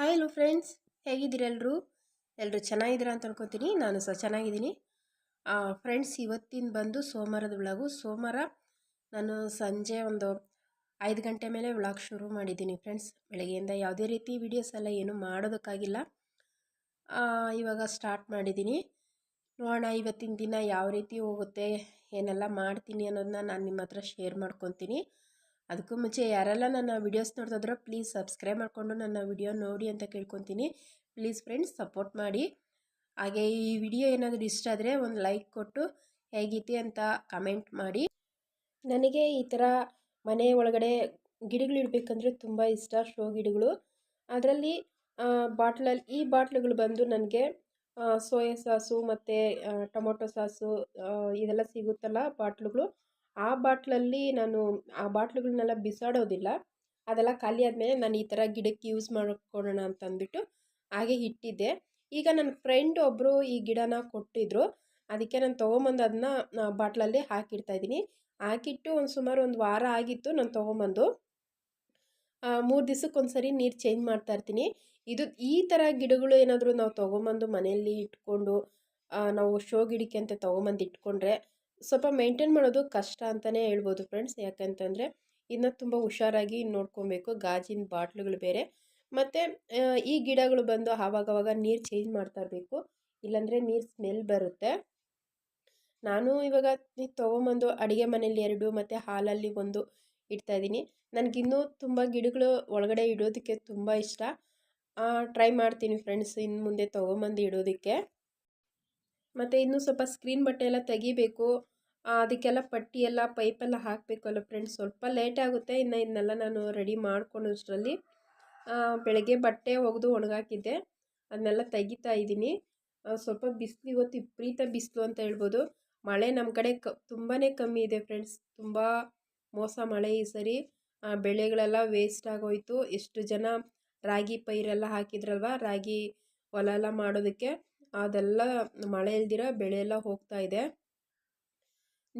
Hi hello friends ಹೇಗಿದ್ದೀರ ಎಲ್ಲರೂ ಚೆನ್ನಾಗಿದ್ದೀರಾ ಅಂತ ಅನ್ಕೊತೀನಿ. ನಾನು ಸಹ ಚೆನ್ನಾಗಿದ್ದೀನಿ. ಫ್ರೆಂಡ್ಸ್ ಇವತ್ತಿನ ಬಂದು ಸೋಮವಾರದ ವ್ಲಾಗು ಸೋಮವಾರ ನಾನು ಸಂಜೆ ಒಂದು ಐದು ಗಂಟೆ ಮೇಲೆ ವ್ಲಾಗ್ ಶುರು ಮಾಡಿದ್ದೀನಿ ಫ್ರೆಂಡ್ಸ್ ಬೆಳಗ್ಗೆಯಿಂದ ಯಾವುದೇ ರೀತಿ ವೀಡಿಯೋಸ್ ಎಲ್ಲ ಏನೂ ಮಾಡೋದಕ್ಕಾಗಿಲ್ಲ. ಇವಾಗ ಸ್ಟಾರ್ಟ್ ಮಾಡಿದ್ದೀನಿ. ನೋಡೋಣ ಇವತ್ತಿನ ದಿನ ಯಾವ ರೀತಿ ಹೋಗುತ್ತೆ, ಏನೆಲ್ಲ ಮಾಡ್ತೀನಿ ಅನ್ನೋದನ್ನ ನಾನು ನಿಮ್ಮ ಹತ್ರ ಶೇರ್ ಮಾಡ್ಕೊತೀನಿ. ಅದಕ್ಕೂ ಮುಂಚೆ ಯಾರೆಲ್ಲ ನನ್ನ ವೀಡಿಯೋಸ್ ನೋಡ್ತಿದ್ರೋ ಪ್ಲೀಸ್ ಸಬ್ಸ್ಕ್ರೈಬ್ ಮಾಡಿಕೊಂಡು ನನ್ನ ವಿಡಿಯೋ ನೋಡಿ ಅಂತ ಕೇಳ್ಕೊತೀನಿ. ಪ್ಲೀಸ್ ಫ್ರೆಂಡ್ಸ್ ಸಪೋರ್ಟ್ ಮಾಡಿ. ಹಾಗೆ ಈ ವಿಡಿಯೋ ಏನಾದರೂ ಇಷ್ಟ ಆದರೆ ಒಂದು ಲೈಕ್ ಕೊಟ್ಟು ಹೇಗಿತ್ತು ಅಂತ ಕಮೆಂಟ್ ಮಾಡಿ. ನನಗೆ ಈ ಥರ ಮನೆ ಒಳಗಡೆ ಗಿಡಗಳು ಇಡಬೇಕಂದ್ರೆ ತುಂಬ ಇಷ್ಟ, ಶೋ ಗಿಡಗಳು. ಅದರಲ್ಲಿ ಬಾಟ್ಲಲ್ಲಿ ಈ ಬಾಟ್ಲುಗಳು ಬಂದು ನನಗೆ ಸೋಯಾ ಸಾಸು ಮತ್ತು ಟೊಮೊಟೊ ಸಾಸು ಇದೆಲ್ಲ ಸಿಗುತ್ತಲ್ಲ ಬಾಟ್ಲುಗಳು. ಆ ಬಾಟ್ಲಲ್ಲಿ ನಾನು ಆ ಬಾಟ್ಲುಗಳನ್ನೆಲ್ಲ ಬಿಸಾಡೋದಿಲ್ಲ. ಅದೆಲ್ಲ ಖಾಲಿ ಆದಮೇಲೆ ನಾನು ಈ ಥರ ಗಿಡಕ್ಕೆ ಯೂಸ್ ಮಾಡ್ಕೊಳ್ಳೋಣ ಅಂತ ಅಂದ್ಬಿಟ್ಟು ಹಾಗೆ ಇಟ್ಟಿದ್ದೆ. ಈಗ ನನ್ನ ಫ್ರೆಂಡ್ ಒಬ್ಬರು ಈ ಗಿಡನ ಕೊಟ್ಟಿದ್ರು. ಅದಕ್ಕೆ ನಾನು ತೊಗೊಂಬಂದು ಅದನ್ನ ಬಾಟ್ಲಲ್ಲಿ ಹಾಕಿಡ್ತಾ ಇದ್ದೀನಿ. ಹಾಕಿಟ್ಟು ಒಂದು ಸುಮಾರು ಒಂದು ವಾರ ಆಗಿತ್ತು ನಾನು ತೊಗೊಂಬಂದು. ಮೂರು ದಿವ್ಸಕ್ಕೆ ಒಂದ್ಸರಿ ನೀರು ಚೇಂಜ್ ಮಾಡ್ತಾ ಇರ್ತೀನಿ. ಇದು ಈ ಥರ ಗಿಡಗಳು ಏನಾದರೂ ನಾವು ತೊಗೊಂಬಂದು ಮನೆಯಲ್ಲಿ ಇಟ್ಕೊಂಡು ನಾವು ಶೋ ಗಿಡಕ್ಕೆ ಅಂತ ತೊಗೊಂಬಂದು ಇಟ್ಕೊಂಡ್ರೆ ಸ್ವಲ್ಪ ಮೇಂಟೈನ್ ಮಾಡೋದು ಕಷ್ಟ ಅಂತಲೇ ಹೇಳ್ಬೋದು ಫ್ರೆಂಡ್ಸ್. ಯಾಕಂತಂದರೆ ಇನ್ನು ತುಂಬ ಹುಷಾರಾಗಿ ನೋಡ್ಕೊಬೇಕು. ಗಾಜಿನ ಬಾಟ್ಲುಗಳು ಬೇರೆ. ಮತ್ತು ಈ ಗಿಡಗಳು ಬಂದು ಆವಾಗವಾಗ ನೀರು ಚೇಂಜ್ ಮಾಡ್ತಾ ಇರಬೇಕು. ಇಲ್ಲಾಂದರೆ ನೀರು ಸ್ಮೆಲ್ ಬರುತ್ತೆ. ನಾನು ಇವಾಗ ತೊಗೊಂಬಂದು ಅಡುಗೆ ಮನೇಲಿ ಎರಡು ಮತ್ತು ಹಾಲಲ್ಲಿ ಒಂದು ಇಡ್ತಾ ಇದ್ದೀನಿ. ನನಗಿನ್ನೂ ತುಂಬ ಗಿಡಗಳು ಒಳಗಡೆ ಇಡೋದಕ್ಕೆ ತುಂಬ ಇಷ್ಟ. ಟ್ರೈ ಮಾಡ್ತೀನಿ ಫ್ರೆಂಡ್ಸ್ ಇನ್ನು ಮುಂದೆ ತೊಗೊಂಬಂದು ಇಡೋದಕ್ಕೆ. ಮತ್ತು ಇನ್ನೂ ಸ್ವಲ್ಪ ಸ್ಕ್ರೀನ್ ಬಟ್ಟೆ ಎಲ್ಲ ತೆಗಿಬೇಕು. ಅದಕ್ಕೆಲ್ಲ ಪಟ್ಟಿ ಎಲ್ಲ ಪೈಪೆಲ್ಲ ಹಾಕಬೇಕಲ್ಲ ಫ್ರೆಂಡ್ಸ್ ಸ್ವಲ್ಪ ಲೇಟ್ ಆಗುತ್ತೆ, ಇನ್ನು ಇದನ್ನೆಲ್ಲ ನಾನು ರೆಡಿ ಮಾಡ್ಕೊಳ್ಳೋಷ್ಟರಲ್ಲಿ ಬೆಳಗ್ಗೆ ಬಟ್ಟೆ ಒಗೆದು ಒಣಗಾಕಿದ್ದೆ. ಅದನ್ನೆಲ್ಲ ತೆಗಿತಾ ಇದ್ದೀನಿ. ಸ್ವಲ್ಪ ಬಿಸಿಲು ಇವತ್ತು ವಿಪರೀತ ಬಿಸಿಲು ಅಂತ ಹೇಳ್ಬೋದು. ಮಳೆ ನಮ್ಮ ಕಡೆ ಕ ತುಂಬಾ ಕಮ್ಮಿ ಇದೆ ಫ್ರೆಂಡ್ಸ್ ತುಂಬ ಮೋಸ ಮಳೆ ಈ ಸರಿ. ಬೆಳೆಗಳೆಲ್ಲ ವೇಸ್ಟ್ ಆಗೋಯ್ತು. ಎಷ್ಟು ಜನ ರಾಗಿ ಪೈರೆಲ್ಲ ಹಾಕಿದ್ರಲ್ವ? ರಾಗಿ ಹೊಲ ಎಲ್ಲ ಮಾಡೋದಕ್ಕೆ. ಅದೆಲ್ಲ ಮಳೆ ಇಲ್ದಿರ ಬೆಳೆ ಎಲ್ಲ ಹೋಗ್ತಾ ಇದೆ.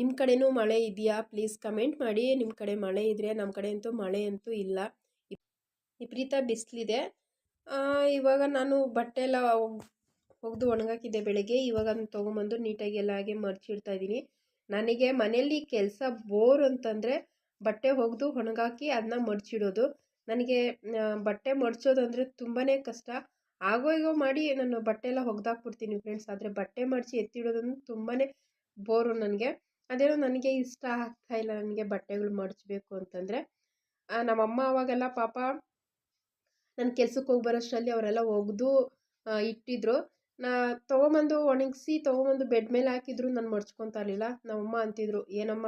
ನಿಮ್ಮ ಕಡೆನೂ ಮಳೆ ಇದೆಯಾ? ಪ್ಲೀಸ್ ಕಮೆಂಟ್ ಮಾಡಿ. ನಿಮ್ಮ ಕಡೆ ಮಳೆ ಇದ್ದರೆ ನಮ್ಮ ಕಡೆ ಅಂತೂ ಮಳೆ ಅಂತೂ ಇಲ್ಲ. ವಿಪ್- ವಿಪರೀತ ಬಿಸಿಲಿದೆ. ಇವಾಗ ನಾನು ಬಟ್ಟೆ ಎಲ್ಲ ಒಗೆದು ಒಣಗಾಕಿದ್ದೆ ಬೆಳಗ್ಗೆ. ಇವಾಗ ತೊಗೊಂಬಂದು ನೀಟಾಗಿ ಎಲ್ಲ ಹಾಗೆ ಮರ್ಚಿಡ್ತಾ ಇದ್ದೀನಿ. ನನಗೆ ಮನೆಯಲ್ಲಿ ಕೆಲಸ ಬೋರ್ ಅಂತಂದರೆ ಬಟ್ಟೆ ಒಗೆದು ಒಣಗಾಕಿ ಅದನ್ನ ಮಡ್ಚಿಡೋದು ನನಗೆ ಬಟ್ಟೆ ಮಡ್ಚೋದು ಅಂದರೆ ತುಂಬಾ ಕಷ್ಟ. ಆಗೋ ಈಗೋ ಮಾಡಿ ನಾನು ಬಟ್ಟೆ ಎಲ್ಲ ಒಗ್ದಾಕ್ಬಿಡ್ತೀನಿ ಫ್ರೆಂಡ್ಸ್ ಆದರೆ ಬಟ್ಟೆ ಮಡಚಿ ಎತ್ತಿಡೋದಂದ್ರೆ ತುಂಬಾ ಬೋರು ನನಗೆ. ಅದೇನೋ ನನಗೆ ಇಷ್ಟ ಆಗ್ತಾ ಇಲ್ಲ, ನನಗೆ ಬಟ್ಟೆಗಳು ಮಡಚಬೇಕು ಅಂತಂದರೆ ನಮ್ಮಮ್ಮ ಅವಾಗೆಲ್ಲ ಪಾಪ ನನ್ನ ಕೆಲ್ಸಕ್ಕೆ ಹೋಗಿ ಬರೋಷ್ಟರಲ್ಲಿ ಅವರೆಲ್ಲ ಒಗೆದು ಇಟ್ಟಿದ್ರು. ನಾ ತೊಗೊಂಬಂದು ಒಣಗಿಸಿ, ತೊಗೊಂಬಂದು ಬೆಡ್ ಮೇಲೆ ಹಾಕಿದ್ರು, ನಾನು ಮಡ್ಚ್ಕೊತಾ ಇರಲಿಲ್ಲ. ನಮ್ಮಮ್ಮ ಅಂತಿದ್ರು, ಏನಮ್ಮ,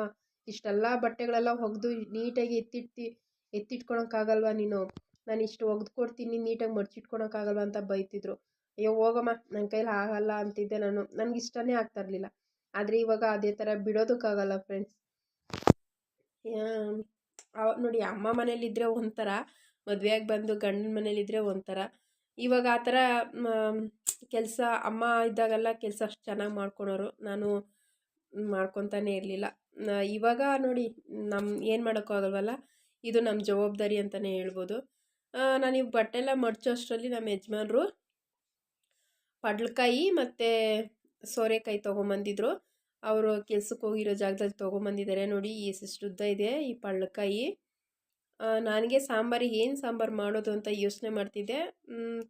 ಇಷ್ಟೆಲ್ಲ ಬಟ್ಟೆಗಳೆಲ್ಲ ಒಗೆದು ನೀಟಾಗಿ ಎತ್ತಿಟ್ಟು, ಎತ್ತಿಟ್ಕೊಳಕ್ಕಾಗಲ್ವಾ ನೀನು? ನಾನು ಇಷ್ಟು ಒಗ್ದು ಕೊಡ್ತೀನಿ, ನೀಟಾಗಿ ಮಡ್ಚಿಟ್ಕೊಳಕ್ಕಾಗಲ್ವಾ? ಅಂತ ಬೈತಿದ್ರು. ಅಯ್ಯೋ, ಹೋಗಮ್ಮ ನನ್ನ ಕೈಲಿ ಆಗಲ್ಲ, ಅಂತಿದ್ದೆ ನಾನು. ನನಗೆ ಇಷ್ಟನೇ ಆಗ್ತಾ ಇರಲಿಲ್ಲ. ಆದರೆ ಇವಾಗ ಅದೇ ಥರ ಬಿಡೋದಕ್ಕಾಗಲ್ಲ ಫ್ರೆಂಡ್ಸ್ ನೋಡಿ ಅಮ್ಮ ಮನೇಲಿದ್ದರೆ ಒಂಥರ, ಮದುವೆಯಾಗಿ ಬಂದು ಗಂಡನ ಮನೇಲಿದ್ದರೆ ಒಂಥರ. ಇವಾಗ ಆ ಥರ ಕೆಲಸ, ಅಮ್ಮ ಇದ್ದಾಗೆಲ್ಲ ಕೆಲಸ ಅಷ್ಟು ಚೆನ್ನಾಗಿ ಮಾಡ್ಕೊಳೋರು ನಾನು ಮಾಡ್ಕೊತಾನೆ ಇರಲಿಲ್ಲ. ಇವಾಗ ನೋಡಿ ನಮ್ಮ ಏನು ಮಾಡೋಕ್ಕಾಗಲ್ವಲ್ಲ ಇದು ನಮ್ಮ ಜವಾಬ್ದಾರಿ ಅಂತಲೇ ಹೇಳ್ಬೋದು. ನಾನು ಈ ಬಟ್ಟೆ ಎಲ್ಲ ಮಡ್ಚೋ ಅಷ್ಟರಲ್ಲಿ ನಮ್ಮ ಯಜಮಾನ್ರು, ಪಡ್ಲಕಾಯಿ ಮತ್ತು ಸೋರೆಕಾಯಿ ತೊಗೊಂಬಂದಿದ್ರು. ಅವರು ಕೆಲ್ಸಕ್ಕೆ ಹೋಗಿರೋ ಜಾಗದಲ್ಲಿ ತೊಗೊಂಬಂದಿದ್ದಾರೆ ನೋಡಿ, ಈ ಉದ್ದ ಇದೆ, ಈ ಪಳ್ಳಕಾಯಿ ನನಗೆ ಸಾಂಬಾರಿಗೆ ಏನು ಸಾಂಬಾರು ಮಾಡೋದು ಅಂತ ಯೋಚನೆ ಮಾಡ್ತಿದ್ದೆ.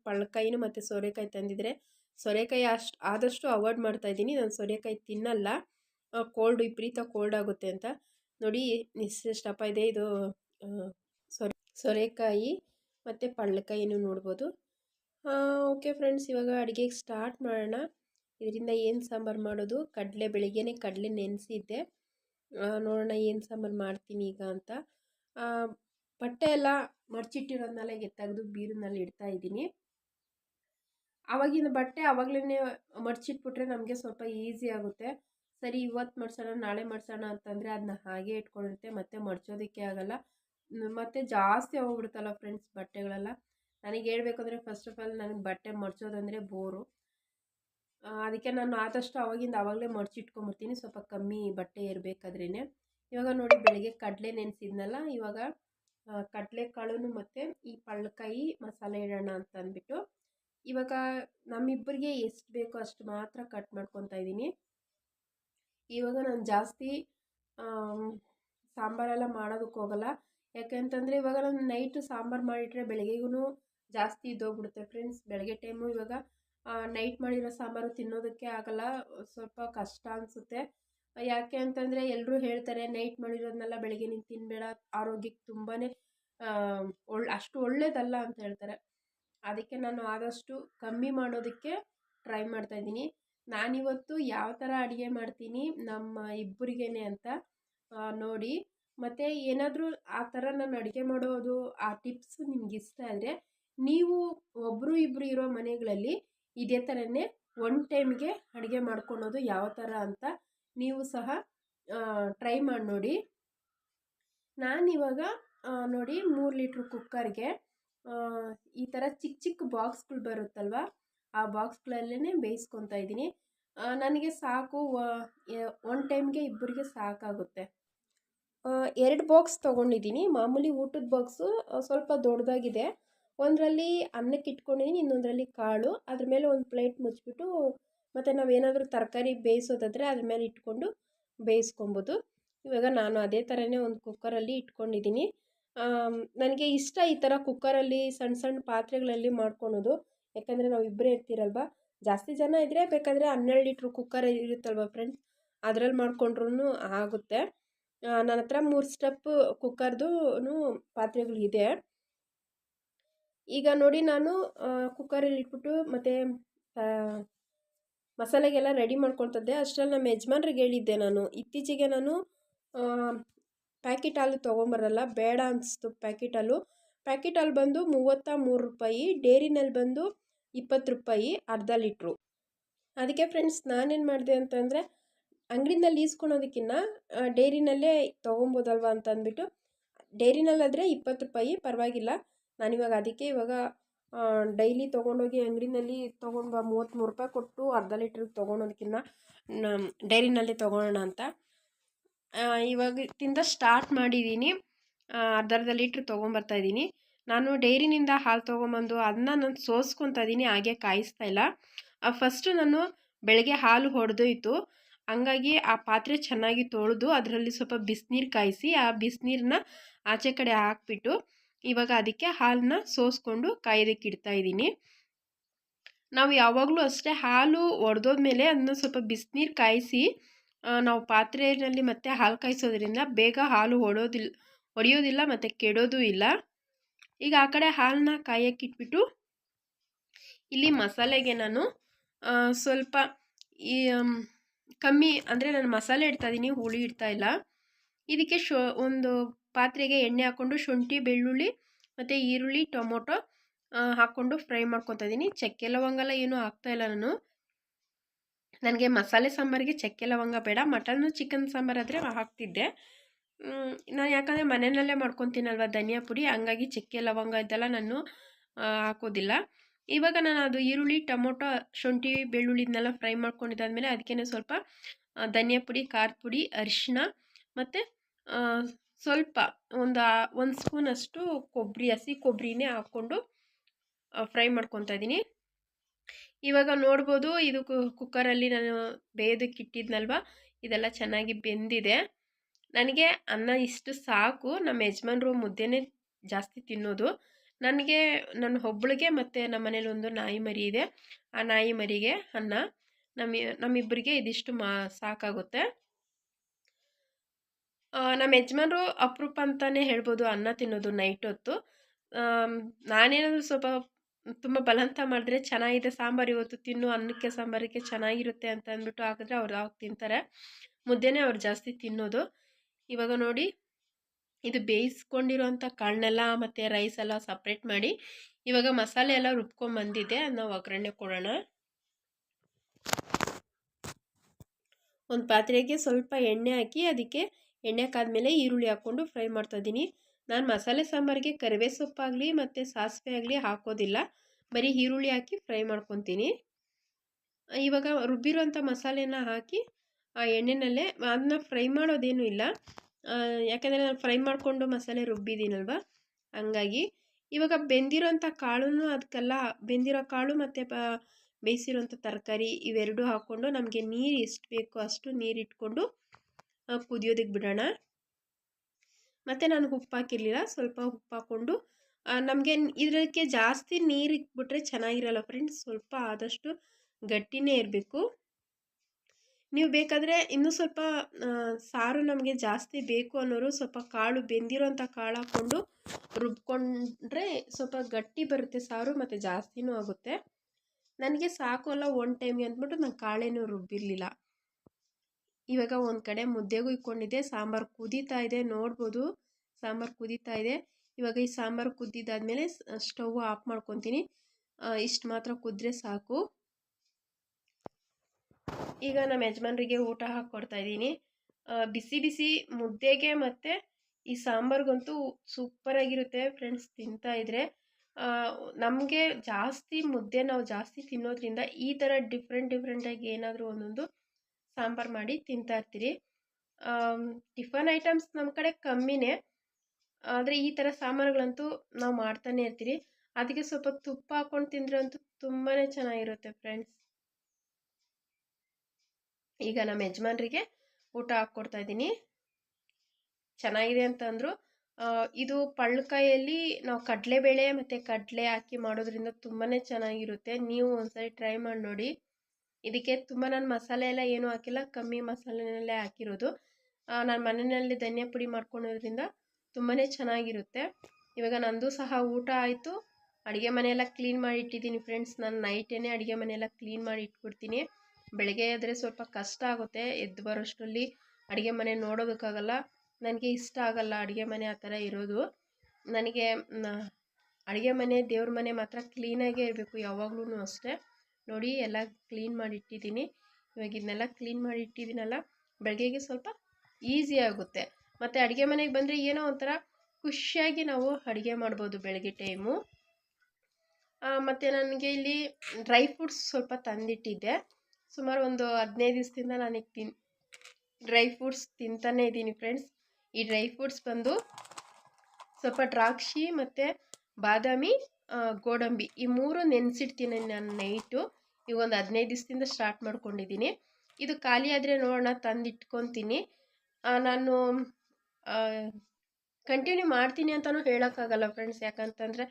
ಪಳ್ಳಕಾಯಿನೂ ಮತ್ತು ಸೋರೆಕಾಯಿ ತಂದಿದ್ರೆ. ಸೋರೆಕಾಯಿ ಅಷ್ಟು, ಆದಷ್ಟು ಅವಾಯ್ಡ್ ಮಾಡ್ತಾಯಿದ್ದೀನಿ ನಾನು ಸೋರೆಕಾಯಿ ತಿನ್ನಲ್ಲ. ಕೋಲ್ಡ್, ವಿಪರೀತ ಕೋಲ್ಡ್ ಆಗುತ್ತೆ ಅಂತ. ನೋಡಿ ಎಷ್ಟೆಷ್ಟಪ್ಪ ಇದೆ. ಇದು ಸೊರೆ, ಸೋರೆಕಾಯಿ ಮತ್ತು ಪಳ್ಳಕಾಯಿನೂ ನೋಡ್ಬೋದು. ಓಕೆ ಫ್ರೆಂಡ್ಸ್, ಇವಾಗ ಅಡುಗೆಗೆ ಸ್ಟಾರ್ಟ್ ಮಾಡೋಣ. ಇದರಿಂದ ಏನು ಸಾಂಬಾರು ಮಾಡೋದು? ಕಡಲೆ ಬೆಳಿಗ್ಗೆನೇ ಕಡಲೆ ನೆನೆಸಿದ್ದೆ. ನೋಡೋಣ ಏನು ಸಾಂಬಾರು ಮಾಡ್ತೀನಿ ಈಗ ಅಂತ. ಬಟ್ಟೆ ಎಲ್ಲ ಮಡ್ಚಿಟ್ಟಿರೋದನ್ನೆಲ್ಲ ಈಗ ತೆಗೆದು ಬೀರಿನಲ್ಲಿ ಇಡ್ತಾ ಇದ್ದೀನಿ. ಆವಾಗಿನ ಬಟ್ಟೆ ಆವಾಗಲೇ ಮರ್ಚಿಟ್ಬಿಟ್ರೆ ನಮಗೆ ಸ್ವಲ್ಪ ಈಸಿ ಆಗುತ್ತೆ. ಸರಿ ಇವತ್ತು ಮಡ್ಸೋಣ, ನಾಳೆ ಮಡ್ಸೋಣ ಅಂತಂದರೆ ಅದನ್ನ ಹಾಗೆ ಇಟ್ಕೊಂಡಿರುತ್ತೆ. ಮತ್ತೆ ಮಡ್ಚೋದಕ್ಕೆ ಆಗಲ್ಲ. ಮತ್ತೆ ಜಾಸ್ತಿ ಹೋಗ್ಬಿಡುತ್ತಲ್ಲ ಫ್ರೆಂಡ್ಸ್ ಬಟ್ಟೆಗಳೆಲ್ಲ. ನನಗೆ ಹೇಳ್ಬೇಕಂದ್ರೆ ಫಸ್ಟ್ ಆಫ್ ಆಲ್ ನನಗೆ ಬಟ್ಟೆ ಮಡ್ಚೋದಂದರೆ ಬೋರು ಅದಕ್ಕೆ ನಾನು ಆದಷ್ಟು ಅವಾಗಿಂದ ಆವಾಗಲೇ ಮಡಚಿಟ್ಕೊಂಬಿಡ್ತೀನಿ. ಸ್ವಲ್ಪ ಕಮ್ಮಿ ಬಟ್ಟೆ ಇರಬೇಕಾದ್ರೇ ಇವಾಗ ನೋಡಿ ಬೆಳಗ್ಗೆ ಕಡಲೆ ನೆನೆಸಿದ್ನಲ್ಲ, ಇವಾಗ ಕಡಲೆಕಾಳು ಮತ್ತು ಈ ಪಳ್ಳಕಾಯಿ ಮಸಾಲೆ ಇಡೋಣ ಅಂತ ಅಂದ್ಬಿಟ್ಟು, ಇವಾಗ ನಮ್ಮಿಬ್ಬರಿಗೆ ಎಷ್ಟು ಬೇಕೋ ಅಷ್ಟು ಮಾತ್ರ ಕಟ್ ಮಾಡ್ಕೊತಾ ಇದ್ದೀನಿ. ಇವಾಗ ನಾನು ಜಾಸ್ತಿ ಸಾಂಬಾರೆಲ್ಲ ಮಾಡೋದಕ್ಕೆ ಹೋಗಲ್ಲ. ಯಾಕೆಂತಂದರೆ ಇವಾಗ ನಾನು ನೈಟು ಸಾಂಬಾರು ಮಾಡಿಟ್ರೆ ಬೆಳಗ್ಗೆಗೂ ಜಾಸ್ತಿ ಇದ್ದೋಗ್ಬಿಡುತ್ತೆ. ಫ್ರೆಂಡ್ಸ್, ಬೆಳಗ್ಗೆ ಟೈಮು ಇವಾಗ ನೈಟ್ ಮಾಡಿರೋ ಸಾಂಬಾರು ತಿನ್ನೋದಕ್ಕೆ ಆಗಲ್ಲ, ಸ್ವಲ್ಪ ಕಷ್ಟ ಅನಿಸುತ್ತೆ. ಯಾಕೆ ಅಂತಂದರೆ ಎಲ್ಲರೂ ಹೇಳ್ತಾರೆ ನೈಟ್ ಮಾಡಿರೋದನ್ನೆಲ್ಲ ಬೆಳಗ್ಗೆ ನೀನು ತಿನ್ನಬೇಡ ಆರೋಗ್ಯಕ್ಕೆ ತುಂಬಾ ಒಳ್ಳೆ ಅಷ್ಟು ಒಳ್ಳೇದಲ್ಲ ಅಂತ ಹೇಳ್ತಾರೆ. ಅದಕ್ಕೆ ನಾನು ಆದಷ್ಟು ಕಮ್ಮಿ ಮಾಡೋದಕ್ಕೆ ಟ್ರೈ ಮಾಡ್ತಾ ಇದ್ದೀನಿ. ನಾನಿವತ್ತು ಯಾವ ಥರ ಅಡುಗೆ ಮಾಡ್ತೀನಿ ನಮ್ಮ ಇಬ್ಬರಿಗೇನೆ ಅಂತ ನೋಡಿ. ಮತ್ತು ಏನಾದರೂ ಆ ಥರ ನಾನು ಅಡುಗೆ ಮಾಡೋದು, ಆ ಟಿಪ್ಸ್ ನಿಮ್ಗೆ ಇಷ್ಟ ಆದರೆ ನೀವು ಒಬ್ಬರು ಇಬ್ಬರು ಇರೋ ಮನೆಗಳಲ್ಲಿ ಇದೇ ಥರನೇ ಒನ್ ಟೈಮ್ಗೆ ಅಡುಗೆ ಮಾಡ್ಕೊಳೋದು ಯಾವ ಥರ ಅಂತ ನೀವು ಸಹ ಟ್ರೈ ಮಾಡಿ ನೋಡಿ. ನಾನಿವಾಗ ನೋಡಿ ಮೂರು ಲೀಟ್ರ್ ಕುಕ್ಕರ್ಗೆ ಈ ಥರ ಚಿಕ್ಕ ಚಿಕ್ಕ ಬಾಕ್ಸ್ಗಳು ಬರುತ್ತಲ್ವ? ಆ ಬಾಕ್ಸ್ಗಳಲ್ಲೇ ಬೇಯಿಸ್ಕೊತಾ ಇದ್ದೀನಿ. ನನಗೆ ಸಾಕು ಒನ್ ಟೈಮ್ಗೆ ಇಬ್ಬರಿಗೆ ಸಾಕಾಗುತ್ತೆ. ಎರಡು ಬಾಕ್ಸ್ ತೊಗೊಂಡಿದ್ದೀನಿ. ಮಾಮೂಲಿ ಊಟದ ಬಾಕ್ಸು ಸ್ವಲ್ಪ ದೊಡ್ಡದಾಗಿದೆ ಒಂದರಲ್ಲಿ ಅನ್ನಕ್ಕೆ ಇಟ್ಕೊಂಡಿದ್ದೀನಿ ಇನ್ನೊಂದರಲ್ಲಿ ಕಾಳು. ಅದ್ರ ಮೇಲೆ ಒಂದು ಪ್ಲೇಟ್ ಮುಚ್ಚಿಬಿಟ್ಟು ಮತ್ತು ನಾವೇನಾದರೂ ತರಕಾರಿ ಬೇಯಿಸೋದಾದರೆ ಅದ್ರ ಮೇಲೆ ಇಟ್ಕೊಂಡು ಬೇಯಿಸ್ಕೊಬೋದು. ಇವಾಗ ನಾನು ಅದೇ ಥರನೇ ಒಂದು ಕುಕ್ಕರಲ್ಲಿ ಇಟ್ಕೊಂಡಿದ್ದೀನಿ ನನಗೆ ಇಷ್ಟ ಈ ಥರ ಕುಕ್ಕರಲ್ಲಿ ಸಣ್ಣ ಸಣ್ಣ ಪಾತ್ರೆಗಳಲ್ಲಿ ಮಾಡ್ಕೊಳೋದು. ಯಾಕಂದರೆ ನಾವು ಇಬ್ಬರೇ ಇರ್ತೀರಲ್ವ? ಜಾಸ್ತಿ ಜನ ಇದ್ದರೆ ಬೇಕಾದರೆ ಹನ್ನೆರಡು ಲೀಟ್ರ್ ಕುಕ್ಕರ್ ಇರುತ್ತಲ್ವ ಫ್ರೆಂಡ್ಸ್ ಅದರಲ್ಲಿ ಮಾಡ್ಕೊಂಡ್ರೂ ಆಗುತ್ತೆ. ನನ್ನ ಹತ್ರ ಮೂರು ಸ್ಟೆಪ್ ಕುಕ್ಕರ್ದು ಪಾತ್ರೆಗಳಿದೆ. ಈಗ ನೋಡಿ ನಾನು ಕುಕ್ಕರಲ್ಲಿ ಇಟ್ಬಿಟ್ಟು ಮತ್ತು ಮಸಾಲೆಗೆಲ್ಲ ರೆಡಿ ಮಾಡ್ಕೊಳ್ತದ್ದೆ. ಅಷ್ಟರಲ್ಲಿ ನಮ್ಮ ಯಜಮಾನ್ರಿಗೆ ಹೇಳಿದ್ದೆ ನಾನು. ಇತ್ತೀಚೆಗೆ ನಾನು ಪ್ಯಾಕೆಟ್ ಹಾಲು ತೊಗೊಂಬರಲ್ಲ, ಬೇಡ ಅನಿಸ್ತು ಪ್ಯಾಕೆಟ್ ಹಾಲು. ಪ್ಯಾಕೆಟ್ ಹಾಲು ಬಂದು ಮೂವತ್ತ ಮೂರು ರೂಪಾಯಿ ಡೇರಿನಲ್ಲಿ ಬಂದು ಇಪ್ಪತ್ತು ರೂಪಾಯಿ, ಅರ್ಧ ಲೀಟ್ರು. ಅದಕ್ಕೆ ಫ್ರೆಂಡ್ಸ್ ನಾನೇನು ಮಾಡಿದೆ ಅಂತಂದರೆ, ಅಂಗಡಿನಲ್ಲಿ ಈಸ್ಕೊಳೋದಕ್ಕಿಂತ ಡೈರಿನಲ್ಲೇ ತೊಗೊಬೋದಲ್ವ ಅಂತ ಅಂದ್ಬಿಟ್ಟು ಡೈರಿನಲ್ಲಾದರೆ ಇಪ್ಪತ್ತು ರೂಪಾಯಿ, ಪರವಾಗಿಲ್ಲ. ನಾನಿವಾಗ ಅದಕ್ಕೆ ಇವಾಗ ಡೈಲಿ ತೊಗೊಂಡೋಗಿ ಅಂಗಡಿನಲ್ಲಿ ತೊಗೊಂಡು ಮೂವತ್ತ್ಮೂರು ರೂಪಾಯಿ ಕೊಟ್ಟು ಅರ್ಧ ಲೀಟ್ರಿಗೆ ತೊಗೊಳೋದಕ್ಕಿಂತ ಡೈರಿನಲ್ಲಿ ತೊಗೊಳ್ಳೋಣ ಅಂತ. ಇವಾಗಿಂದ ಸ್ಟಾರ್ಟ್ ಮಾಡಿದ್ದೀನಿ ಅರ್ಧ ಅರ್ಧ ಲೀಟ್ರ್ ತೊಗೊಂಬರ್ತಾಯಿದ್ದೀನಿ ನಾನು ಡೈರಿನಿಂದ ಹಾಲು ತೊಗೊಂಬಂದು ಅದನ್ನ ನಾನು ಸೋಸ್ಕೊತಾ ಇದ್ದೀನಿ ಹಾಗೆ ಕಾಯಿಸ್ತಾ ಇಲ್ಲ. ಫಸ್ಟು ನಾನು ಬೆಳಗ್ಗೆ ಹಾಲು ಹೊಡೆದೋಯ್ತು. ಹಂಗಾಗಿ ಆ ಪಾತ್ರೆ ಚೆನ್ನಾಗಿ ತೊಳೆದು ಅದರಲ್ಲಿ ಸ್ವಲ್ಪ ಬಿಸಿನೀರು ಕಾಯಿಸಿ, ಆ ಬಿಸಿನೀರನ್ನ ಆಚೆ ಕಡೆ ಹಾಕ್ಬಿಟ್ಟು ಇವಾಗ ಅದಕ್ಕೆ ಹಾಲನ್ನ ಸೋಸ್ಕೊಂಡು ಕಾಯೋದಕ್ಕೆ ಇಡ್ತಾ ಇದ್ದೀನಿ. ನಾವು ಯಾವಾಗಲೂ ಅಷ್ಟೇ ಹಾಲು ಒಡೆದೋದ್ಮೇಲೆ ಅದನ್ನ ಸ್ವಲ್ಪ ಬಿಸಿನೀರು ಕಾಯಿಸಿ ನಾವು ಪಾತ್ರೆಯಲ್ಲಿ ಮತ್ತೆ ಹಾಲು ಕಾಯಿಸೋದ್ರಿಂದ ಬೇಗ ಹಾಲು ಒಡೋದಿಲ್ಲ ಒಡೆಯೋದಿಲ್ಲ ಮತ್ತು ಕೆಡೋದು ಇಲ್ಲ. ಈಗ ಆ ಕಡೆ ಹಾಲನ್ನ ಕಾಯಕ್ಕಿಟ್ಬಿಟ್ಟು ಇಲ್ಲಿ ಮಸಾಲೆಗೆ ನಾನು ಸ್ವಲ್ಪ ಈ ಕಮ್ಮಿ ಅಂದರೆ ನಾನು ಮಸಾಲೆ ಇಡ್ತಾ ಇದ್ದೀನಿ, ಹುಳಿ ಇಡ್ತಾ ಇಲ್ಲ. ಇದಕ್ಕೆ ಶೋ, ಒಂದು ಪಾತ್ರೆಗೆ ಎಣ್ಣೆ ಹಾಕ್ಕೊಂಡು ಶುಂಠಿ, ಬೆಳ್ಳುಳ್ಳಿ ಮತ್ತು ಈರುಳ್ಳಿ, ಟೊಮೊಟೊ ಹಾಕ್ಕೊಂಡು ಫ್ರೈ ಮಾಡ್ಕೊತಾ ಇದ್ದೀನಿ ಚಕ್ಕೆ ಲವಂಗಲ್ಲ ಏನೂ ಹಾಕ್ತಾಯಿಲ್ಲ ನಾನು. ನನಗೆ ಮಸಾಲೆ ಸಾಂಬಾರಿಗೆ ಚಕ್ಕೆ ಲವಂಗ ಬೇಡ. ಮಟನ್ನು ಚಿಕನ್ ಸಾಂಬಾರು ಆದರೆ ಹಾಕ್ತಿದ್ದೆ. ನಾನು ಯಾಕಂದರೆ ಮನೆಯಲ್ಲೇ ಮಾಡ್ಕೊತೀನಲ್ವ ಧನಿಯಾ ಪುಡಿ, ಹಂಗಾಗಿ ಚಕ್ಕೆ ಲವಂಗ ಇದೆಲ್ಲ ನಾನು ಹಾಕೋದಿಲ್ಲ. ಇವಾಗ ನಾನು ಅದು ಈರುಳ್ಳಿ, ಟೊಮೊಟೊ, ಶುಂಠಿ ಬೆಳ್ಳುಳ್ಳಿದನ್ನೆಲ್ಲ ಫ್ರೈ ಮಾಡ್ಕೊಂಡಿದ್ದಾದಮೇಲೆ ಅದಕ್ಕೇ ಸ್ವಲ್ಪ ಧನಿಯಾ ಪುಡಿ ಖಾರದ ಪುಡಿ ಅರಿಶಿನ ಮತ್ತು ಸ್ವಲ್ಪ ಒಂದು ಒಂದು ಸ್ಪೂನಷ್ಟು ಕೊಬ್ಬರಿ ಹಸಿ ಕೊಬ್ಬರಿನೇ ಹಾಕ್ಕೊಂಡು ಫ್ರೈ ಮಾಡ್ಕೊತಾ ಇದ್ದೀನಿ ಇವಾಗ ನೋಡ್ಬೋದು ಇದು ಕುಕ್ಕರಲ್ಲಿ ನಾನು ಬೇಯೋದಕ್ಕೆ ಇಟ್ಟಿದ್ನಲ್ವ? ಇದೆಲ್ಲ ಚೆನ್ನಾಗಿ ಬೆಂದಿದೆ. ನನಗೆ ಅನ್ನ ಇಷ್ಟು ಸಾಕು. ನಮ್ಮ ಯಜಮಾನ್ರು ಮುದ್ದೆನೇ ಜಾಸ್ತಿ ತಿನ್ನೋದು. ನನಗೆ, ನನ್ನ ಒಬ್ಳಿಗೆ ಮತ್ತು ನಮ್ಮ ಮನೇಲಿ ಒಂದು ನಾಯಿ ಮರಿ ಇದೆ. ಆ ನಾಯಿ ಮರಿಗೆ ಅನ್ನ ನಮ್ಮ ನಮ್ಮಿಬ್ಬರಿಗೆ ಇದಿಷ್ಟು ಮಾ, ಸಾಕಾಗುತ್ತೆ. ನಮ್ಮ ಯಜಮಾನರು ಅಪರೂಪ ಅಂತಲೇ ಹೇಳ್ಬೋದು ಅನ್ನ ತಿನ್ನೋದು ನೈಟ್ ಹೊತ್ತು. ನಾನೇನಾದರೂ ಸ್ವಲ್ಪ ತುಂಬ ಬಲವಂತ ಮಾಡಿದ್ರೆ ಚೆನ್ನಾಗಿದೆ, ಸಾಂಬಾರು ಇವತ್ತು ತಿನ್ನು, ಅನ್ನಕ್ಕೆ, ಸಾಂಬಾರಿಗೆ ಚೆನ್ನಾಗಿರುತ್ತೆ ಅಂತ ಅಂದ್ಬಿಟ್ಟು ಹಾಕಿದ್ರೆ ಅವ್ರು ಆವಾಗ ತಿಂತಾರೆ. ಮುದ್ದೆನೇ ಅವ್ರು ಜಾಸ್ತಿ ತಿನ್ನೋದು. ಇವಾಗ ನೋಡಿ, ಇದು ಬೇಯಿಸ್ಕೊಂಡಿರೋಂಥ ಕಾಳನ್ನೆಲ್ಲ ಮತ್ತು ರೈಸ್ ಎಲ್ಲ ಸಪ್ರೇಟ್ ಮಾಡಿ ಇವಾಗ ಮಸಾಲೆ ಎಲ್ಲ ರುಬ್ಕೊಂಬಂದಿದೆ ಅದನ್ನ ಒಗ್ಗರಣೆ ಕೊಡೋಣ. ಒಂದು ಪಾತ್ರೆಗೆ ಸ್ವಲ್ಪ ಎಣ್ಣೆ ಹಾಕಿ, ಅದಕ್ಕೆ ಎಣ್ಣೆ ಕಾದ್ಮೇಲೆ ಈರುಳ್ಳಿ ಹಾಕ್ಕೊಂಡು ಫ್ರೈ ಮಾಡ್ತಾಯಿದ್ದೀನಿ ನಾನು ಮಸಾಲೆ ಸಾಂಬಾರಿಗೆ ಕರಿಬೇ ಸೊಪ್ಪಾಗಲಿ ಮತ್ತು ಸಾಸಿವೆ ಆಗಲಿ ಹಾಕೋದಿಲ್ಲ. ಬರೀ ಈರುಳ್ಳಿ ಹಾಕಿ ಫ್ರೈ ಮಾಡ್ಕೊತೀನಿ. ಇವಾಗ ರುಬ್ಬಿರೋಂಥ ಮಸಾಲೆನ ಹಾಕಿ ಆ ಎಣ್ಣೆನಲ್ಲೇ ಅದನ್ನ ಫ್ರೈ ಮಾಡೋದೇನೂ ಇಲ್ಲ. ಯಾಕೆಂದರೆ ನಾನು ಫ್ರೈ ಮಾಡಿಕೊಂಡು ಮಸಾಲೆ ರುಬ್ಬಿದ್ದೀನಲ್ವ? ಹಂಗಾಗಿ ಇವಾಗ ಬೆಂದಿರೋಂಥ ಕಾಳು ಅದಕ್ಕೆಲ್ಲ ಬೆಂದಿರೋ ಕಾಳು ಮತ್ತು ಪ ಬೇಯಿಸಿರೋಂಥ ತರಕಾರಿ ಇವೆರಡೂ ಹಾಕ್ಕೊಂಡು ನಮಗೆ ನೀರು ಎಷ್ಟು ಬೇಕೋ ಅಷ್ಟು ನೀರು ಇಟ್ಕೊಂಡು ಕುದಿಯೋದಕ್ಕೆ ಬಿಡೋಣ. ಮತ್ತು ನಾನು ಉಪ್ಪು ಹಾಕಿರಲಿಲ್ಲ, ಸ್ವಲ್ಪ ಉಪ್ಪು ಹಾಕ್ಕೊಂಡು ನಮಗೆ ಇದಕ್ಕೆ ಜಾಸ್ತಿ ನೀರು ಇಕ್ಬಿಟ್ರೆ ಚೆನ್ನಾಗಿರಲ್ಲ ಫ್ರೆಂಡ್ಸ್ ಸ್ವಲ್ಪ ಆದಷ್ಟು ಗಟ್ಟಿನೇ ಇರಬೇಕು. ನೀವು ಬೇಕಾದರೆ ಇನ್ನೂ ಸ್ವಲ್ಪ ಸಾರು ನಮಗೆ ಜಾಸ್ತಿ ಬೇಕು ಅನ್ನೋರು ಸ್ವಲ್ಪ ಕಾಳು, ಬೆಂದಿರೋಂಥ ಕಾಳು ಹಾಕ್ಕೊಂಡು ರುಬ್ಕೊಂಡ್ರೆ ಸ್ವಲ್ಪ ಗಟ್ಟಿ ಬರುತ್ತೆ ಸಾರು, ಮತ್ತು ಜಾಸ್ತಿನೂ ಆಗುತ್ತೆ. ನನಗೆ ಸಾಕು ಅಲ್ಲ ಒನ್ ಟೈಮ್ಗೆ ಅಂದ್ಬಿಟ್ಟು ನಾನು ಕಾಳೇನೂ ರುಬ್ಬಿರಲಿಲ್ಲ. ಇವಾಗ ಒಂದು ಕಡೆ ಮುದ್ದೆಗೂ ಇಕ್ಕೊಂಡಿದ್ದೆ, ಸಾಂಬಾರು ಕುದೀತಾ ಇದೆ, ನೋಡ್ಬೋದು. ಸಾಂಬಾರು ಕುದೀತಾ ಇದೆ. ಇವಾಗ ಈ ಸಾಂಬಾರು ಕುದ್ದಿದ್ದಾದಮೇಲೆ ಸ್ಟವ್ ಆಫ್ ಮಾಡ್ಕೊತೀನಿ. ಇಷ್ಟು ಮಾತ್ರ ಕುದ್ರೆ ಸಾಕು. ಈಗ ನಮ್ಮ ಯಜಮಾನ್ರಿಗೆ ಊಟ ಹಾಕ್ಕೊಡ್ತಾ ಇದ್ದೀನಿ. ಬಿಸಿ ಬಿಸಿ ಮುದ್ದೆಗೆ ಮತ್ತು ಈ ಸಾಂಬಾರ್ಗಂತೂ ಸೂಪರಾಗಿರುತ್ತೆ ಫ್ರೆಂಡ್ಸ್ ತಿಂತಾ ಇದ್ರೆ. ನಮಗೆ ಜಾಸ್ತಿ ಮುದ್ದೆ ನಾವು ಜಾಸ್ತಿ ತಿನ್ನೋದ್ರಿಂದ ಈ ಥರ ಡಿಫ್ರೆಂಟ್ ಡಿಫ್ರೆಂಟಾಗಿ ಏನಾದರೂ ಒಂದೊಂದು ಸಾಂಬಾರು ಮಾಡಿ ತಿಂತಾ ಇರ್ತೀರಿ. ಟಿಫನ್ ಐಟಮ್ಸ್ ನಮ್ಮ ಕಡೆ ಕಮ್ಮಿನೇ. ಆದರೆ ಈ ಥರ ಸಾಂಬಾರುಗಳಂತೂ ನಾವು ಮಾಡ್ತಾನೆ ಇರ್ತೀರಿ. ಅದಕ್ಕೆ ಸ್ವಲ್ಪ ತುಪ್ಪ ಹಾಕ್ಕೊಂಡು ತಿಂದರೆ ಅಂತೂ ತುಂಬಾ ಚೆನ್ನಾಗಿರುತ್ತೆ ಫ್ರೆಂಡ್ಸ್. ಈಗ ನಮ್ಮ ಯಜಮಾನ್ರಿಗೆ ಊಟ ಹಾಕ್ಕೊಡ್ತಾ ಇದ್ದೀನಿ. ಚೆನ್ನಾಗಿದೆ ಅಂತಂದರು. ಇದು ಪಳ್ಳಕಾಯಲ್ಲಿ ನಾವು ಕಡಲೆಬೇಳೆ ಮತ್ತು ಕಡಲೆ ಹಾಕಿ ಮಾಡೋದ್ರಿಂದ ತುಂಬಾ ಚೆನ್ನಾಗಿರುತ್ತೆ. ನೀವು ಒಂದ್ಸರಿ ಟ್ರೈ ಮಾಡಿ ನೋಡಿ. ಇದಕ್ಕೆ ತುಂಬ ನಾನು ಮಸಾಲೆ ಎಲ್ಲ ಏನೂ ಹಾಕಿಲ್ಲ, ಕಮ್ಮಿ ಮಸಾಲೆನಲ್ಲೇ ಹಾಕಿರೋದು. ನಾನು ಮನೆಯಲ್ಲಿ ಧನಿಯಾ ಪುಡಿ ಮಾಡ್ಕೊಳೋದ್ರಿಂದ ತುಂಬಾ ಚೆನ್ನಾಗಿರುತ್ತೆ. ಇವಾಗ ನಂದು ಸಹ ಊಟ ಆಯಿತು. ಅಡುಗೆ ಮನೆಯೆಲ್ಲ ಕ್ಲೀನ್ ಮಾಡಿ ಇಟ್ಟಿದ್ದೀನಿ ಫ್ರೆಂಡ್ಸ್ ನಾನು ನೈಟೇ ಅಡುಗೆ ಮನೆಯೆಲ್ಲ ಕ್ಲೀನ್ ಮಾಡಿ ಇಟ್ಬಿಡ್ತೀನಿ. ಬೆಳಗ್ಗೆ ಆದರೆ ಸ್ವಲ್ಪ ಕಷ್ಟ ಆಗುತ್ತೆ. ಎದ್ದು ಬರೋಷ್ಟರಲ್ಲಿ ಅಡುಗೆ ಮನೆ ನೋಡೋದಕ್ಕಾಗಲ್ಲ. ನನಗೆ ಇಷ್ಟ ಆಗಲ್ಲ ಅಡುಗೆ ಮನೆ ಆ ಥರ ಇರೋದು. ನನಗೆ ಅಡುಗೆ ಮನೆ ದೇವ್ರ ಮನೆ ಮಾತ್ರ ಕ್ಲೀನಾಗೇ ಇರಬೇಕು ಯಾವಾಗ್ಲೂ ಅಷ್ಟೇ. ನೋಡಿ ಎಲ್ಲ ಕ್ಲೀನ್ ಮಾಡಿ ಇಟ್ಟಿದ್ದೀನಿ. ಇವಾಗ ಇದನ್ನೆಲ್ಲ ಕ್ಲೀನ್ ಮಾಡಿ ಇಟ್ಟಿದ್ದೀನಲ್ಲ, ಬೆಳಗ್ಗೆಗೆ ಸ್ವಲ್ಪ ಈಸಿ ಆಗುತ್ತೆ. ಮತ್ತು ಅಡುಗೆ ಮನೆಗೆ ಬಂದರೆ ಏನೋ ಒಂಥರ ಖುಷಿಯಾಗಿ ನಾವು ಅಡುಗೆ ಮಾಡ್ಬೋದು ಬೆಳಗ್ಗೆ ಟೈಮು ಮತ್ತು ನನಗೆ ಇಲ್ಲಿ ಡ್ರೈ ಫ್ರೂಟ್ಸ್ ಸ್ವಲ್ಪ ತಂದಿಟ್ಟಿದ್ದೆ. ಸುಮಾರು ಒಂದು ಹದಿನೈದು ದಿವಸದಿಂದ ನನಗೆ ತಿನ್ ಡ್ರೈ ಫ್ರೂಟ್ಸ್ ತಿಂತಾನೇ ಇದ್ದೀನಿ ಫ್ರೆಂಡ್ಸ್ ಈ ಡ್ರೈ ಫ್ರೂಟ್ಸ್ ಬಂದು ಸ್ವಲ್ಪ ದ್ರಾಕ್ಷಿ ಮತ್ತು ಬಾದಾಮಿ ಗೋಡಂಬಿ. ಈ ಮೂರು ನೆನೆಸಿಡ್ತೀನಿ ನಾನು ನೈಟು ಈಗ ಒಂದು ಹದಿನೈದು ದಿವಸದಿಂದ ಸ್ಟಾರ್ಟ್ ಮಾಡ್ಕೊಂಡಿದ್ದೀನಿ ಇದು ಖಾಲಿ ಆದರೆ ನೋಡೋಣ, ತಂದು ಇಟ್ಕೊತೀನಿ. ನಾನು ಕಂಟಿನ್ಯೂ ಮಾಡ್ತೀನಿ ಅಂತಲೂ ಹೇಳೋಕ್ಕಾಗಲ್ಲ ಫ್ರೆಂಡ್ಸ್ ಯಾಕಂತಂದರೆ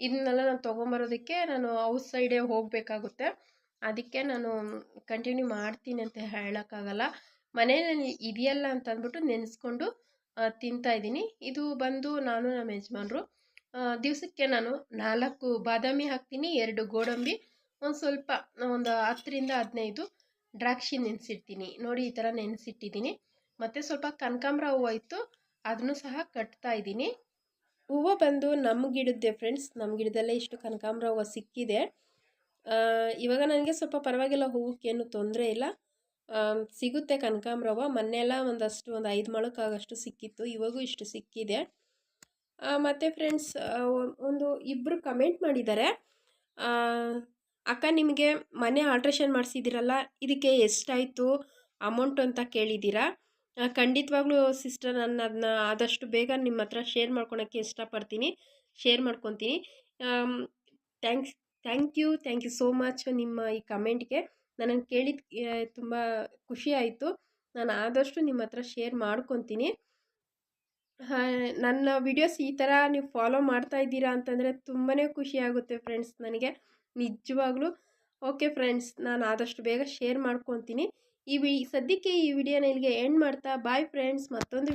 ಇದನ್ನೆಲ್ಲ ನಾನು ತೊಗೊಂಬರೋದಕ್ಕೆ ನಾನು ಔಟ್ ಸೈಡೇ ಹೋಗಬೇಕಾಗುತ್ತೆ. ಅದಕ್ಕೆ ನಾನು ಕಂಟಿನ್ಯೂ ಮಾಡ್ತೀನಿ ಅಂತ ಹೇಳೋಕ್ಕಾಗಲ್ಲ. ಮನೇಲಿ ಇದೆಯಲ್ಲ ಅಂತಂದ್ಬಿಟ್ಟು ನೆನೆಸ್ಕೊಂಡು ತಿಂತಾಯಿದ್ದೀನಿ ಇದು ಬಂದು ನಾನು ನಮ್ಮ ಯಜಮಾನ್ರು. ದಿವಸಕ್ಕೆ ನಾನು ನಾಲ್ಕು ಬಾದಾಮಿ ಹಾಕ್ತೀನಿ, ಎರಡು ಗೋಡಂಬಿ, ಒಂದು ಸ್ವಲ್ಪ, ಒಂದು ಹತ್ತರಿಂದ ಹದಿನೈದು ದ್ರಾಕ್ಷಿ ನೆನೆಸಿಡ್ತೀನಿ. ನೋಡಿ, ಈ ಥರ ನೆನೆಸಿಟ್ಟಿದ್ದೀನಿ. ಮತ್ತು ಸ್ವಲ್ಪ ಕನಕಾಂಬ್ರ ಹೂವು ಇತ್ತು, ಅದನ್ನು ಸಹ ಕಟ್ತಾ ಇದ್ದೀನಿ. ಹೂವು ಬಂದು ನಮ್ಮ ಗಿಡದ್ದೆ ಫ್ರೆಂಡ್ಸ್ ನಮ್ಮ ಗಿಡದಲ್ಲೇ ಇಷ್ಟು ಕನಕಾಂಬ್ರ ಹೂವು ಸಿಕ್ಕಿದೆ. ಇವಾಗ ನನಗೆ ಸ್ವಲ್ಪ ಪರವಾಗಿಲ್ಲ, ಹೂವಕ್ಕೇನು ತೊಂದರೆ ಇಲ್ಲ. ಸಿಗುತ್ತೆ ಕನಕಾಂಬ್ರ ಹೂವು. ಮೊನ್ನೆಲ್ಲ ಒಂದಷ್ಟು, ಒಂದು ಐದು ಮೊಳಕ್ಕಾಗಷ್ಟು ಸಿಕ್ಕಿತ್ತು, ಇವಾಗೂ ಇಷ್ಟು ಸಿಕ್ಕಿದೆ. ಮತ್ತು ಫ್ರೆಂಡ್ಸ್ ಒಂದು ಇಬ್ಬರು ಕಮೆಂಟ್ ಮಾಡಿದ್ದಾರೆ. ಅಕ್ಕ, ನಿಮಗೆ ಮನೆ ಆಲ್ಟ್ರೇಷನ್ ಮಾಡಿಸಿದ್ದೀರಲ್ಲ, ಇದಕ್ಕೆ ಎಷ್ಟಾಯಿತು ಅಮೌಂಟ್ ಅಂತ ಕೇಳಿದ್ದೀರಾ? ಖಂಡಿತವಾಗ್ಲೂ ಸಿಸ್ಟರ್ ನಾನು ಅದನ್ನ ಆದಷ್ಟು ಬೇಗ ನಿಮ್ಮ ಹತ್ರ ಶೇರ್ ಮಾಡ್ಕೊಳಕ್ಕೆ ಇಷ್ಟಪಡ್ತೀನಿ ಶೇರ್ ಮಾಡ್ಕೊತೀನಿ. Thanks thank you thank you so much ನಿಮ್ಮ ಈ ಕಮೆಂಟ್ಗೆ ನನಗೆ ಕೇಳಿದ ತುಂಬ ಖುಷಿ ಆಯಿತು. ನಾನು ಆದಷ್ಟು ನಿಮ್ಮ ಹತ್ರ ಶೇರ್ ಮಾಡ್ಕೊತೀನಿ. ನನ್ನ ವಿಡಿಯೋಸ್ ಈ ಥರ ನೀವು ಫಾಲೋ ಮಾಡ್ತಾ ಇದ್ದೀರಾ ಅಂತಂದರೆ ತುಂಬಾ ಖುಷಿ ಆಗುತ್ತೆ ಫ್ರೆಂಡ್ಸ್ ನನಗೆ. ನಿಜವಾಗ್ಲೂ. ಓಕೆ ಫ್ರೆಂಡ್ಸ್ ನಾನು ಆದಷ್ಟು ಬೇಗ ಶೇರ್ ಮಾಡ್ಕೊತೀನಿ. ಈ ವಿ, ಸದ್ಯಕ್ಕೆ ಈ ವಿಡಿಯೋನ ಇಲ್ಲಿಗೆ ಎಂಡ್ ಮಾಡ್ತಾ ಬಾಯ್ ಫ್ರೆಂಡ್ಸ್ ಮತ್ತೊಂದು